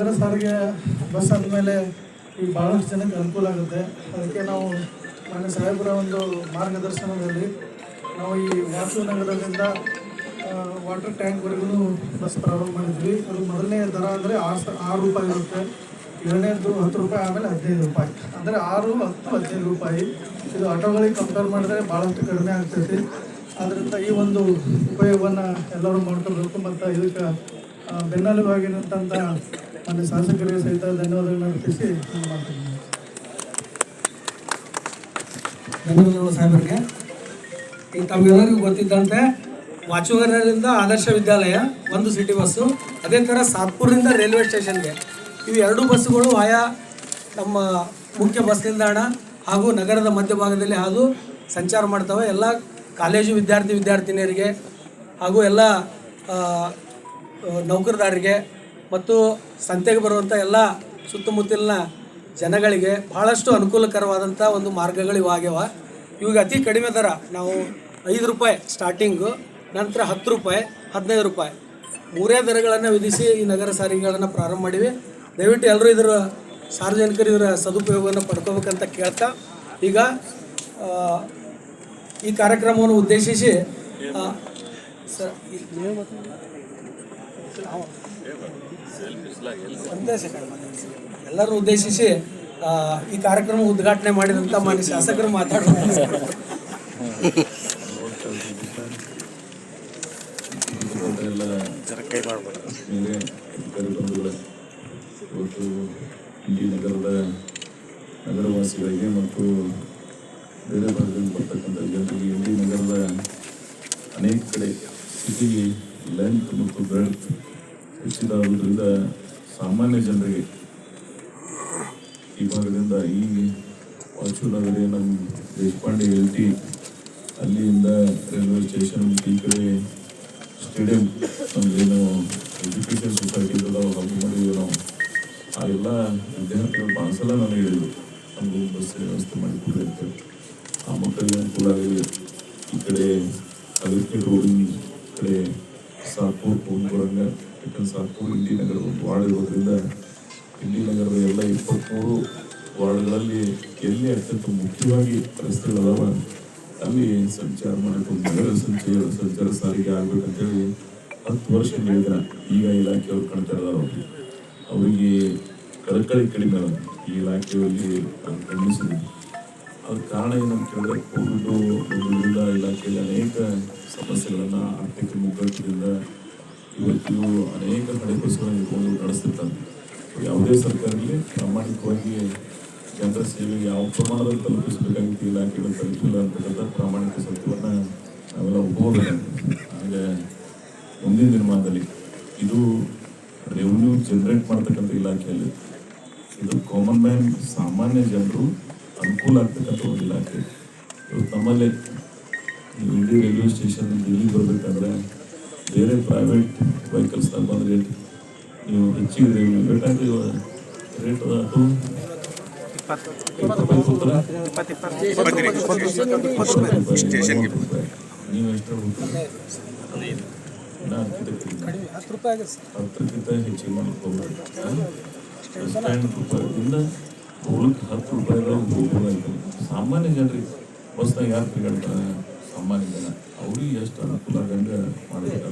ನಗರ ಸಾರಿಗೆ ಬಸ್ ಆದಮೇಲೆ ಈಗ ಭಾಳಷ್ಟು ಜನಕ್ಕೆ ಅನುಕೂಲ ಆಗುತ್ತೆ. ಅದಕ್ಕೆ ನಾವು ಮಾನ್ಯ ಸಾಹೇಬರ ಒಂದು ಮಾರ್ಗದರ್ಶನದಲ್ಲಿ ನಾವು ಈ ವಾಸು ನಗರದಿಂದ ವಾಟರ್ ಟ್ಯಾಂಕ್ವರೆಗೂ ಬಸ್ ಪ್ರಾರಂಭ ಮಾಡಿದ್ವಿ. ಅದು ಮೊದಲನೇ ದರ ಅಂದರೆ ಆರು ಆರು ರೂಪಾಯಿ ಇರುತ್ತೆ. ಎರಡನೇದು ಹತ್ತು ರೂಪಾಯಿ, ಆಮೇಲೆ ಹದಿನೈದು ರೂಪಾಯಿ. ಅಂದರೆ ಆರು, ಹತ್ತು, ಹದಿನೈದು ರೂಪಾಯಿ. ಇದು ಆಟೋಗಳಿಗೆ ಕಂಪೇರ್ ಮಾಡಿದ್ರೆ ಭಾಳಷ್ಟು ಕಡಿಮೆ ಆಗ್ತೈತಿ. ಅದರಿಂದ ಈ ಒಂದು ಉಪಯೋಗವನ್ನು ಎಲ್ಲರೂ ಮಾಡ್ಕೋಬೇಕು ಮತ್ತು ಇದಕ್ಕೆ ಆ, ಬೆನ್ನೆಲುಬಾಗಿ ನಿಂತಂಥ ನನ್ನ ಶಾಸಕರಿಗೆ ಸಹಿತ ಧನ್ಯವಾದಗಳನ್ನು ಅರ್ಪಿಸಿ ಮಾಡ್ತೀನಿ. ಧನ್ಯವಾದಗಳು ಸಾಹೇಬರಿಗೆ. ಈಗ ತಮಗೆಲ್ಲರಿಗೂ ಗೊತ್ತಿದ್ದಂತೆ ವಾಚುಗರಿಂದ ಆದರ್ಶ ವಿದ್ಯಾಲಯ ಒಂದು ಸಿಟಿ ಬಸ್ಸು ಅದೇ ಥರ ಸಾತ್ಪುರದಿಂದ ರೈಲ್ವೆ ಸ್ಟೇಷನ್ಗೆ. ಇವು ಎರಡು ಬಸ್ಸುಗಳು ಆಯಾ ನಮ್ಮ ಮುಖ್ಯ ಬಸ್ ನಿಲ್ದಾಣ ಹಾಗೂ ನಗರದ ಮಧ್ಯಭಾಗದಲ್ಲಿ ಹಾಗೂ ಸಂಚಾರ ಮಾಡ್ತವೆ. ಎಲ್ಲ ಕಾಲೇಜು ವಿದ್ಯಾರ್ಥಿ ವಿದ್ಯಾರ್ಥಿನಿಯರಿಗೆ ಹಾಗೂ ಎಲ್ಲ ನೌಕರದಾರರಿಗೆ ಮತ್ತು ಸಂತೆಗೆ ಬರುವಂಥ ಎಲ್ಲ ಸುತ್ತಮುತ್ತಲಿನ ಜನಗಳಿಗೆ ಭಾಳಷ್ಟು ಅನುಕೂಲಕರವಾದಂಥ ಒಂದು ಮಾರ್ಗಗಳು ಇವಾಗ್ಯವ ಇವಾಗ ಅತಿ ಕಡಿಮೆ ದರ ನಾವು ಐದು ರೂಪಾಯಿ ಸ್ಟಾರ್ಟಿಂಗು ನಂತರ ಹತ್ತು ರೂಪಾಯಿ, ಹದಿನೈದು ರೂಪಾಯಿ. ಮೂರೇ ದರಗಳನ್ನು ವಿಧಿಸಿ ಈ ನಗರ ಸಾರಿಗೆಗಳನ್ನು ಪ್ರಾರಂಭ ಮಾಡಿವಿ. ದಯವಿಟ್ಟು ಎಲ್ಲರೂ ಇದರ ಸಾರ್ವಜನಿಕರು ಇದರ ಸದುಪಯೋಗವನ್ನು ಪಡ್ಕೋಬೇಕಂತ ಕೇಳ್ತಾ, ಈಗ ಈ ಕಾರ್ಯಕ್ರಮವನ್ನು ಉದ್ದೇಶಿಸಿ ಸರ್ ಎಲ್ಲರೂ ಉದ್ದೇಶಿಸಿ ಈ ಕಾರ್ಯಕ್ರಮ ಉದ್ಘಾಟನೆ ಮಾಡಿದಂಥ ಮಾನ್ಯ ಶಾಸಕರು ಮಾತಾಡೋದು ಇವತ್ತು ನಗರದ ನಗರವಾಸಿಗಳಿಗೆ ಮತ್ತು ಬೇರೆ ಭಾಗದಿಂದ ಬರ್ತಕ್ಕಂಥ ಜನರಿಗೆ ಇಡೀ ನಗರದ ಅನೇಕ ಕಡೆ ಸಿಟಿ ಲೆಂತ್ ಮತ್ತು ಬ್ರೆಡ್ತ್ ಹೆಚ್ಚಿದಾಗುವುದರಿಂದ ಸಾಮಾನ್ಯ ಜನರಿಗೆ ಈ ಭಾಗದಿಂದ ಈ ವಾಚುನಗರಿ ನಮ್ಮ ದೇಶಪಾಂಡೆ ಎಲ್ ಟಿ ಅಲ್ಲಿಂದ ರೈಲ್ವೆ ಸ್ಟೇಷನ್ ಈ ಕಡೆ ಸ್ಟೇಡಿಯಂ, ನಮ್ಗೇನು ಎಜುಕೇಷನ್ ಸೊಸೈಟಿ ಇದ್ದಲ್ಲ ಹಬ್ಬ ಮಾಡಿದ್ವಿ ನಾವು. ಆ ಎಲ್ಲ ವಿದ್ಯಾರ್ಥಿಗಳು ಭಾಳ ಸಲ ನಾನು ಹೇಳಿದ್ರು ನಮಗೂ ಬಸ್ ವ್ಯವಸ್ಥೆ ಮಾಡಿಕೊಡ್ರಿ ಅಂತ ಆ ಮಕ್ಕಳಿಗೆ ಅನುಕೂಲ ಆಗಲಿ. ಈ ಕಡೆ ಅಗರ್ಕೆ ರೋಡಿನ ಕಡೆ ಸಾತ್ಪುರ್ ಹೋಗ್ಬರಂಗ ಯಾಕಂದ್ರೆ ಸಾಕು. ಇಂಡಿ ನಗರ ಒಂದು ವಾರ್ಡ್ ಇರೋದ್ರಿಂದ ಇಂಡಿ ನಗರದ ಎಲ್ಲ ಇಪ್ಪತ್ತ್ಮೂರು ವಾರ್ಡ್ಗಳಲ್ಲಿ ಎಲ್ಲಿ ಅತ್ಯಂತ ಮುಖ್ಯವಾಗಿ ರಸ್ತೆಗಳದಾವ ಅಲ್ಲಿ ಸಂಚಾರ ಮಾಡಿಕೊಂಡು ನಗರ ಸಂಚಾರ ಸಂಚಾರ ಸಾರಿಗೆ ಆಗ್ಬೇಕಂತೇಳಿ ಹತ್ತು ವರ್ಷ ಹೇಳಿದ್ರ ಈಗ ಇಲಾಖೆಯವ್ರು ಕಾಣ್ತಾ ಇದಾರೆ ಅವರಿಗೆ ಕಳಕಳಿ ಕಡಿಮೆ ಈ ಇಲಾಖೆಯಲ್ಲಿ ಗಮನಿಸಿದೆ. ಅದ್ರ ಕಾರಣ ಏನಂತ ಕೇಳಿದ್ರೆ ಕೋವಿಡ್ ಇಲಾಖೆಯಲ್ಲಿ ಅನೇಕ ಸಮಸ್ಯೆಗಳನ್ನ ಆರ್ಥಿಕ ಮುಗ್ಗಟ್ಟಿನಿಂದ ಇವತ್ತು ಅನೇಕ ಬಸ್ಸುಗಳನ್ನು ಇಟ್ಕೊಂಡು ನಡೆಸ್ತಿರ್ತಾರೆ. ಯಾವುದೇ ಸರ್ಕಾರ ಇರಲಿ, ಪ್ರಾಮಾಣಿಕವಾಗಿ ಜನರ ಸೇವೆ ಯಾವ ಪ್ರಮಾಣದಲ್ಲಿ ತಲುಪಿಸಬೇಕಾಗಿತ್ತು ಇಲಾಖೆಗಳು ತಲುಪಿಲ್ಲ ಅಂತಕ್ಕಂಥ ಪ್ರಾಮಾಣಿಕ ಸತ್ಯವನ್ನು ನಾವೆಲ್ಲ ಒಪ್ಪೋದಾಗುತ್ತೆ ಹಾಗೆ ಮುಂದಿನ ದಿನಮಾನದಲ್ಲಿ ಇದು ರೆವಿನ್ಯೂ ಜನರೇಟ್ ಮಾಡ್ತಕ್ಕಂಥ ಇಲಾಖೆಯಲ್ಲಿ, ಇದು ಕಾಮನ್ ಮ್ಯಾನ್ ಸಾಮಾನ್ಯ ಜನರು ಅನುಕೂಲ ಆಗ್ತಕ್ಕಂಥ ಒಂದು ಇಲಾಖೆ. ನಮ್ಮಲ್ಲಿ ಇಡೀ ರೈಲ್ವೆ ಸ್ಟೇಷನ್ ಇಲ್ಲಿ ಬರಬೇಕಾದ್ರೆ ಬೇರೆ ಪ್ರೈವೇಟ್ ವೆಹಿಕಲ್ಸ್ನಾಗ ರೇಟ್ ನೀವು ಹೆಚ್ಚಿಗೆ ರೇಟ್ ಬೇಕಾದ್ರೆ ರೇಟ್ ಅದು ರೂಪಾಯಿ? ನೀವು ಎಷ್ಟು ರೂಪಾಯಿ. ಹೆಚ್ಚಿಗೆ ಹತ್ತು ಹೋಗ್ಬೋದಾಯ್ತು ಸಾಮಾನ್ಯ ಜನರಿಗೆ ಬಸ್ನಾಗ ಯಾರು ತಿರುಗಾಡ್ತಾರೆ? ಅವರಿಗೆ ಅವ್ರಿಗೆ ಎಷ್ಟು ಅನುಕೂಲ ಆಗಂಗೆ ಮಾಡಬೇಕು